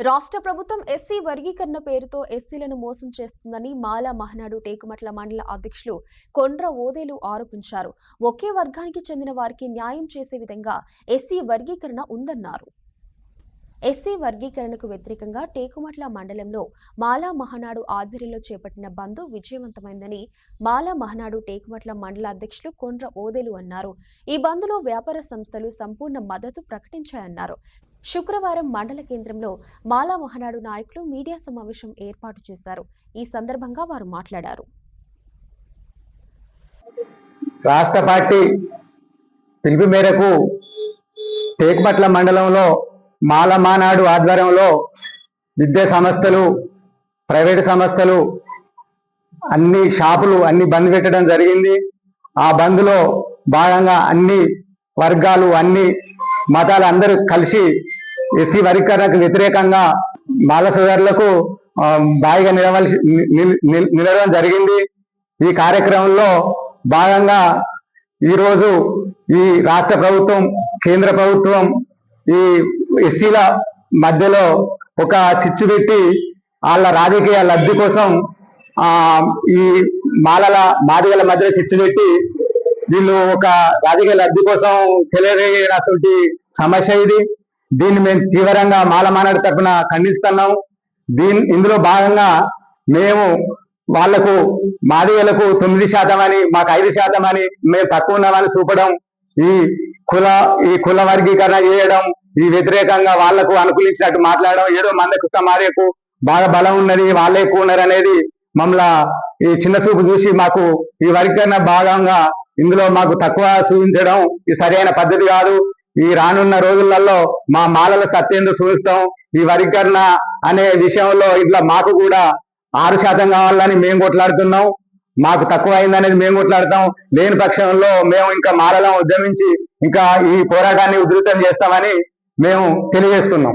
రాష్ట్ర ప్రభుత్వం ఎస్సీ వర్గీకరణ పేరుతో ఎస్సీలను మోసం చేస్తుందని మాలా మహనాడు టేకుమట్ల మండల అధ్యక్షులు కొండ్ర ఓదేలు ఆరోపించారు. ఒకే వర్గానికి చెందిన వారికి న్యాయం చేసే విధంగా ఎస్సీ వర్గీకరణ ఉందన్నారు. ఎస్సీ వర్గీకరణకు వ్యతిరేకంగా టేకుమట్ల మండలంలో మాలా మహనాడు ఆధ్వర్యంలో చేపట్టిన బంద్ విజయవంతమైందని మాలా మహనాడు టేకుమట్ల మండల అధ్యక్షులు కొండ్ర ఓదేలు అన్నారు. ఈ బంద్లో వ్యాపార సంస్థలు సంపూర్ణ మద్దతు ప్రకటించాయన్నారు. శుక్రవారం మండల కేంద్రంలో మాలా మహనాడు నాయకులు మీడియా సమావేశం ఏర్పాటు చేశారు. ఈ సందర్భంగా వారు మాట్లాడారు. రాష్ట్ర పార్టీ పిలుపు మేరకు టేకుమట్ల మండలంలో మాల మానాడు ఆధ్వర్యంలో విద్యా సంస్థలు ప్రైవేటు సంస్థలు అన్ని షాపులు అన్ని బంద్ పెట్టడం జరిగింది. ఆ బంద్లో భాగంగా అన్ని వర్గాలు అన్ని మతాలు అందరూ కలిసి ఎస్సీ వర్గీకరణకు వ్యతిరేకంగా బాల సోదరులకు ఆ, బాయిగా నిలవలసి నిలవడం జరిగింది. ఈ కార్యక్రమంలో భాగంగా ఈరోజు ఈ రాష్ట్ర ప్రభుత్వం కేంద్ర ప్రభుత్వం ఈ ఎస్సీల మధ్యలో ఒక చిచ్చు పెట్టి వాళ్ళ రాజకీయ లబ్ధి కోసం ఆ ఈ మాలల మాదిగల మధ్య చిచ్చు పెట్టి వీళ్ళు ఒక రాజకీయ లబ్ధి కోసం చెలరేగినటువంటి సమస్య ఇది. దీన్ని మేము తీవ్రంగా మాలమానాడు తరఫున ఖండిస్తున్నాం. దీని ఇందులో భాగంగా మేము వాళ్ళకు మాదిగలకు తొమ్మిది శాతం అని మాకు ఐదు శాతం అని మేము తక్కువ ఉన్నామని చూపడం ఈ కుల ఈ కుల వర్గీకరణ చేయడం ఈ వ్యతిరేకంగా వాళ్ళకు అనుకూలించినట్టు మాట్లాడడం ఏదో మందకు మారేకు బాగా బలం ఉన్నది వాళ్ళే ఎక్కువ ఉన్నారు అనేది మమ్మల్ని ఈ చిన్న చూపు చూసి మాకు ఈ వర్గీకరణ భాగంగా ఇందులో మాకు తక్కువ చూపించడం ఇది సరైన పద్ధతి కాదు. ఈ రానున్న రోజులలో మా మాలల సత్యంతో చూపిస్తాం ఈ వర్గీకరణ అనే విషయంలో ఇట్లా మాకు కూడా ఆరు శాతం కావాలని మేము కొట్లాడుతున్నాం. మాకు తక్కువ అయిందనేది మేము కొట్లాడతాం. లేని పక్షంలో మేము ఇంకా మాలలం ఉద్యమించి ఇంకా ఈ పోరాటాన్ని ఉధృతం చేస్తామని మేము తెలియజేస్తున్నాం.